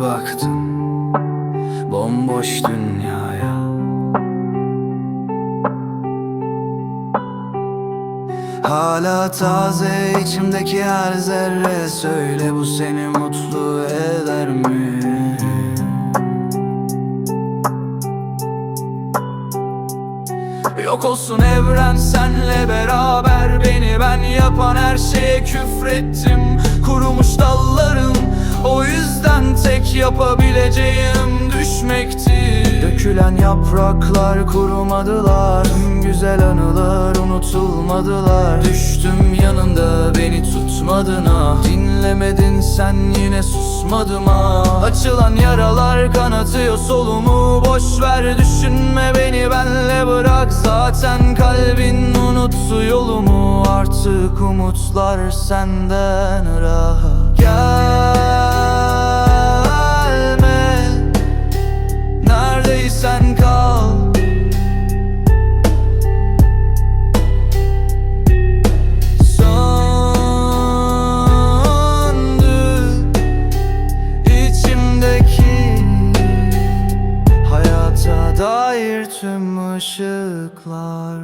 baktım. Bomboş dünyaya. Hala taze içimdeki her zerre Söyle bu seni mutlu eder mi? Yok olsun evren senle beraber Beni ben yapan her şeye küfrettim. Kurumuş Dökülen yapraklar kurumadılar. Güzel anılar unutulmadılar. Düştüm yanında beni tutmadın ah. Dinlemedin sen yine susmadım ah. Açılan yaralar kanatıyor solumu. Boş ver düşünme beni benle bırak. Zaten kalbin unuttu yolumu. Artık umutlar senden rahat tüm ışıklar.